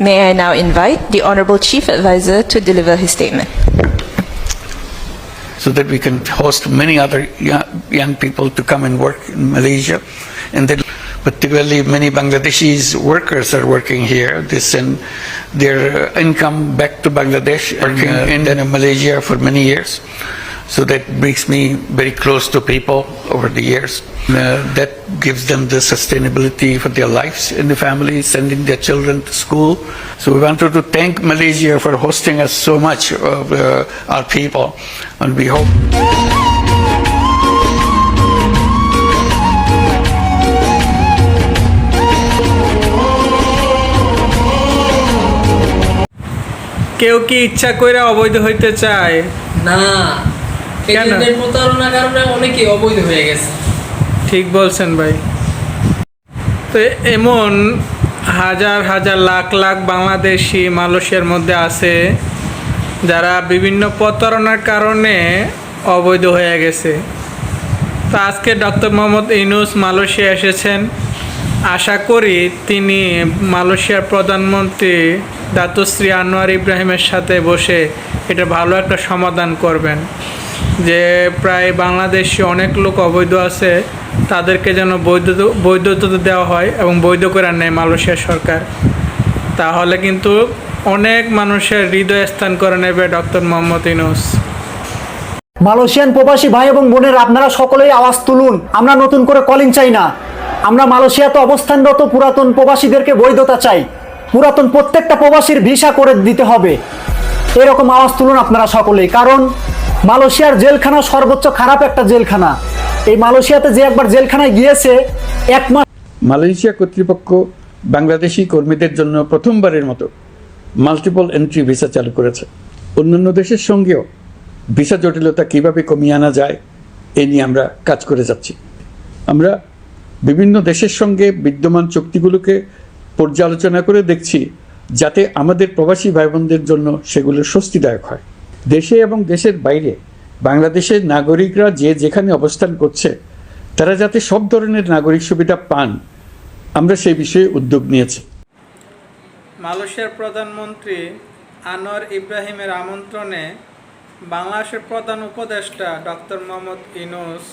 May I now invite the Honorable Chief Advisor to deliver his statement. so that we can host many other young, young people to come and work in Malaysia. And then particularly many Bangladeshis workers are working here. They send their income back to Bangladesh, working in uh, Malaysia for many years. So that brings me very close to people over the years. Uh, that gives them the sustainability for their lives in the family, sending their children to school. So we wanted to thank Malaysia for hosting us so much of uh, our people, and we hope. কেউ কি ইচ্ছা করে অবৈধ হইতে চায় না কেন? প্রতারণার কারণে অনেকেই অবৈধ হয়ে গেছে। ঠিক বলছেন ভাই। তো এমন হাজার হাজার লাখ লাখ বাংলাদেশি মালয়েশিয়ার মধ্যে আছে যারা বিভিন্ন প্রতারণার কারণে অবৈধ হয়ে গেছে। তো আজকে ডক্টর মোহাম্মদ ইনুস মালয়েশিয়া এসেছেন। আশা করি তিনি মালয়েশিয়ার প্রধানমন্ত্রী দাতুশ্রী আনোয়ার ইব্রাহিমের সাথে বসে এটা ভালো একটা সমাধান করবেন। যে প্রায় বাংলাদেশে অনেক লোক অবৈধ আছে, তাদেরকে যেন বৈধ বৈধতা দেওয়া হয় এবং বৈধ করে নেয় মালয়েশিয়া সরকার। তাহলে কিন্তু অনেক মানুষের হৃদয় স্থান করে নেবে ডক্টর মোহাম্মদ ইনুস মালয়েশিয়ান প্রবাসী ভাই এবং বোনের, আপনারা সকলেই আওয়াজ তুলুন। আমরা নতুন করে কলিং চাই না। আমরা মালয়েশিয়াতে অবস্থানরত পুরাতন প্রবাসীদেরকে বৈধতা চাই। পুরাতন প্রত্যেকটা প্রবাসীর ভিসা করে দিতে হবে। এরকম আওয়াজ তুলুন আপনারা সকলেই, কারণ মালয়েশিয়ার জেলখানা সর্বোচ্চ খারাপ একটা জেলখানা। এই মালয়েশিয়াতে যে একবার জেলখানায় গিয়েছে, এক মাস মালয়েশিয়া কর্তৃপক্ষ বাংলাদেশি কর্মীদের জন্য প্রথমবারের মতো মাল্টিপল এন্ট্রি ভিসা চালু করেছে। অন্যান্য দেশের সঙ্গেও ভিসা জটিলতা কীভাবে কমিয়ে আনা যায়, এ নিয়ে আমরা কাজ করে যাচ্ছি। আমরা বিভিন্ন দেশের সঙ্গে বিদ্যমান চুক্তিগুলোকে পর্যালোচনা করে দেখছি, যাতে আমাদের প্রবাসী ভাই বোনদের জন্য সেগুলো স্বস্তিদায়ক হয়। দেশে এবং দেশের বাইরে, বাংলাদেশের নাগরিকরা যে যেখানে অবস্থান করছে, তারা যাতে সব ধরনের নাগরিক সুবিধা পান, আমরা সেই বিষয়ে উদ্যোগ নিয়েছি। মালয়েশিয়ার প্রধানমন্ত্রী আনোয়ার ইব্রাহিমের আমন্ত্রণে বাংলাদেশের প্রধান উপদেষ্টা ডক্টর মোহাম্মদ ইনুস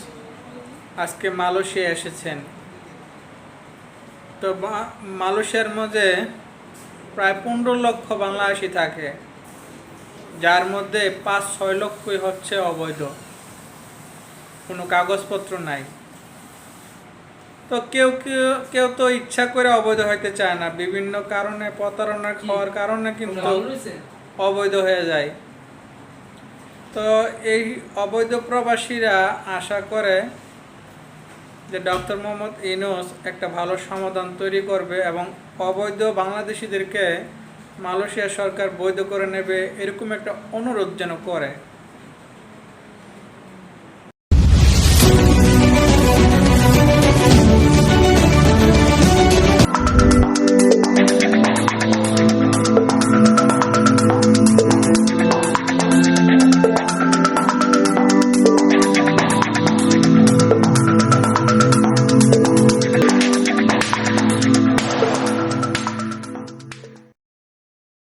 আজকে মালয়েশিয়া এসেছেন। তো মালয়েশিয়ার মধ্যে প্রায় পনেরো লক্ষ বাংলাদেশি থাকে। যার মধ্যে পাঁচ ছয় লক্ষই হচ্ছে অবৈধ। কোনো কাগজপত্র নাই। তো কেউ কেউ কেউ তো ইচ্ছা করে অবৈধ হইতে চায় না। বিভিন্ন কারণে প্রতারণা খাওয়ার কারণে কিন্তু অবৈধ হয়ে যায়। তো এই অবৈধ প্রবাসীরা আশা করে যে ডক্টর মোহাম্মদ ইনুস একটা ভালো সমাধান তৈরি করবে এবং অবৈধ বাংলাদেশিদেরকে মালয়েশিয়া সরকার বৈধ করে নেবে এরকম একটা অনুরোধ যেন করে।